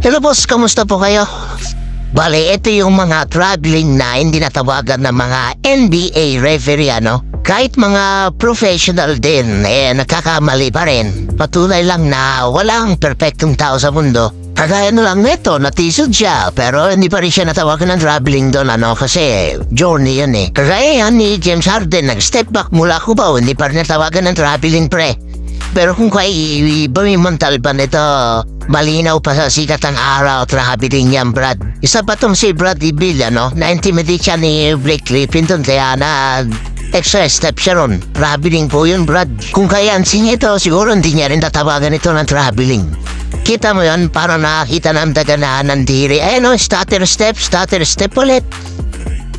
Hello boss, kamusta po kayo? Bale, ito yung mga traveling na hindi natawagan ng mga NBA referee ano. Kahit mga professional din, eh nagkakamali pa rin. Patunay lang na walang perfectong tao sa mundo. Kagaya na lang nito, natisod siya, pero hindi pa rin siya natawagan ng traveling doon ano kasi journey yun eh. Kagaya yan ni James Harden, nag-step back mula Cubao, hindi pa rin natawagan ng traveling pre. Pero kung kay bumimantal pa nito, malinaw pa sa sikat ng araw at traveling yan, Brad. Isa pa tong si Brad Ibilla, no? Na-intimidate siya ni Blake Griffin kaya na extra step siya ron. Traveling po yun, Brad. Kung kayansing ito, siguro hindi niya rin tatawagan ito ng traveling. Kita mo yun, parang nakakita ng daga ng diri. Ayan o, stutter step, stutter step ulit.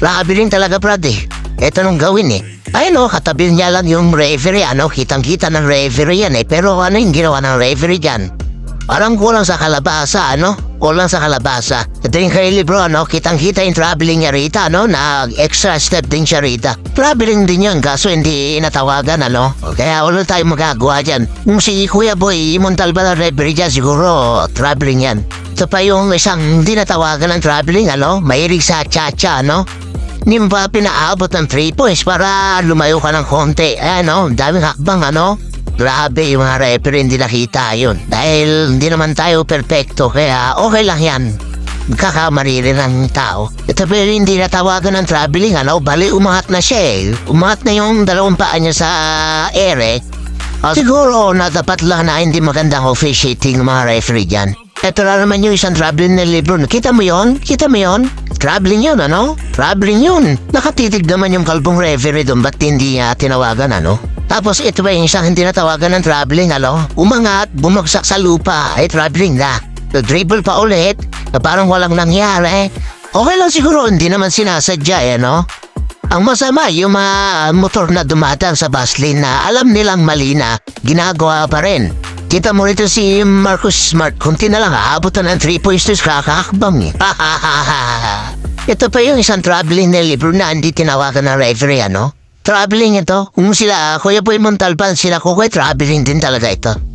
Rin talaga, Brad eh. Ito nung gawin eh. Ayun o, katabi niya lang yung referee, ano, kitang-kita ng referee yan eh. Pero ano yung ginawa ng referee dyan? Parang kulang sa kalabasa, ano? Kulang sa kalabasa. Ito yung kay Libro, ano? Kitang-kita yung traveling niya rita, ano? Nag-extra step din siya rita. Traveling din yun, kaso hindi natawagan, ano? Kaya wala tayong magagawa dyan. Kung si Kuya Boy, imuntal ba ng referee dyan, siguro traveling yan. Ito pa yung isang hindi natawagan ng traveling, ano? Mahilig sa cha-cha, ano? Hindi mo ba pinaabot ng 3 points para lumayo ka ng konti? Eh, ano, daming hakbang, ano? Grabe, yung mga referee hindi nakita yun. Dahil hindi naman tayo perfecto, kaya okay lang yan. Kakamali rin ang tao. Ito pero hindi natawagan ng traveling, ano? Bali, umangat na siya eh. Umangat na yung dalawang paa niya sa ere. O, siguro na dapat lang na hindi magandang officiating ng mga referee dyan. Ito na naman yung isang traveling na libro. Kita mo yon? Kita mo yon? Traveling yun, ano? Traveling yun. Nakatitig naman yung kalbong referee doon. Ba't hindi niya tinawagan, ano? Tapos ito ba yung isang hindi natawagan ng traveling, ano? Umangat, bumagsak sa lupa, ay traveling na. Dribble pa ulit, na parang walang nangyari. Okay lang siguro, hindi naman sinasadya, eh, no? Ang masama, yung mga motor na dumatang sa bus lane na alam nilang mali na, ginagawa pa rin. Kita mo rito si Marcus Smart, kunti na lang aabutan ng 3 points to kakakbang eh. ito pa yung isang traveling na libro na hindi tinawagan ng referee, ano? Traveling ito. Kung sila, Kuya Boy Montalban, sila ko traveling din talaga ito.